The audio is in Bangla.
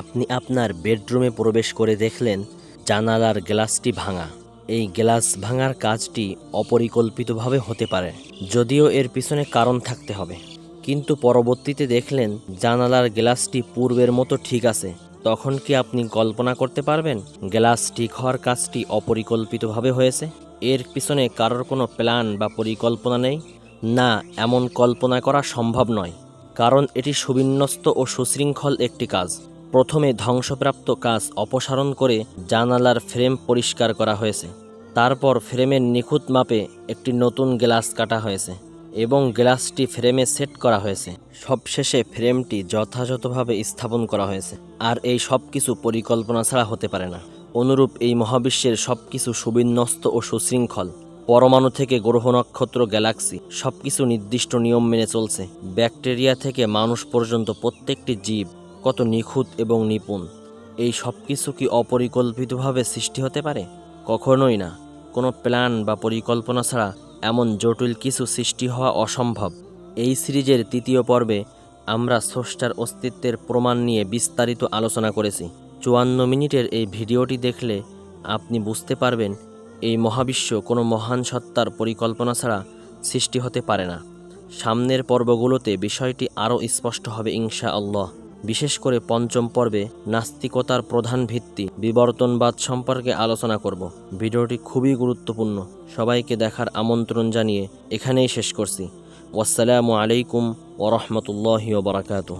আপনি আপনার বেডরুমে প্রবেশ করে দেখলেন জানালার গ্লাসটি ভাঙা। এই গ্লাস ভাঙার কাজটি অপরিকল্পিতভাবে হতে পারে, যদিও এর পিছনে কারণ থাকতে হবে। কিন্তু পরবর্তীতে দেখলেন জানালার গ্লাসটি পূর্বের মতো ঠিক আছে। তখন কি আপনি কল্পনা করতে পারবেন গ্লাস ঠিক হওয়ার কাজটি অপরিকল্পিতভাবে হয়েছে? এর পিছনে কারোর কোনো প্ল্যান বা পরিকল্পনা নেই? না, এমন কল্পনা করা সম্ভব নয়, কারণ এটি সুবিন্যস্ত ও সুশৃঙ্খল একটি কাজ। প্রথমে ধ্বংসপ্রাপ্ত কাজ অপসারণ করে জানালার ফ্রেম পরিষ্কার করা হয়েছে। তারপর ফ্রেমের নিখুঁত মাপে একটি নতুন গ্লাস কাটা হয়েছে এবং গ্লাসটি ফ্রেমে সেট করা হয়েছে। সবশেষে ফ্রেমটি যথাযথভাবে স্থাপন করা হয়েছে। আর এই সব কিছু পরিকল্পনা ছাড়া হতে পারে না। অনুরূপ এই মহাবিশ্বের সব কিছু সুবিন্যস্ত ও সুশৃঙ্খল। পরমাণু থেকে গ্রহ নক্ষত্র গ্যালাক্সি সবকিছু নির্দিষ্ট নিয়ম মেনে চলছে। ব্যাকটেরিয়া থেকে মানুষ পর্যন্ত প্রত্যেকটি জীব কত নিখুঁত এবং নিপুণ। এই সব কিছু কি অপরিকল্পিতভাবে সৃষ্টি হতে পারে? কখনোই না। কোনো প্ল্যান বা পরিকল্পনা ছাড়া এমন জটিল কিছু সৃষ্টি হওয়া অসম্ভব। এই সিরিজের তৃতীয় পর্বে আমরা স্রষ্টার অস্তিত্বের প্রমাণ নিয়ে বিস্তারিত আলোচনা করেছি। চুয়ান্ন মিনিটের এই ভিডিওটি দেখলে আপনি বুঝতে পারবেন, এই মহাবিশ্ব কোনো মহান সত্তার পরিকল্পনা ছাড়া সৃষ্টি হতে পারে না। সামনের পর্বগুলোতে বিষয়টি আরও স্পষ্ট হবে ইনশা আল্লাহ বিশেষ করে পঞ্চম পর্বে নাস্তিকতার প্রধান ভিত্তি বিবর্তনবাদ সম্পর্কে আলোচনা করব। ভিডিওটি খুবই গুরুত্বপূর্ণ। সবাইকে দেখার আমন্ত্রণ জানিয়ে এখানেই শেষ করছি। ওয়াসালামু আলাইকুম ওরহমতুল্লাহ ওবরাকাতুহ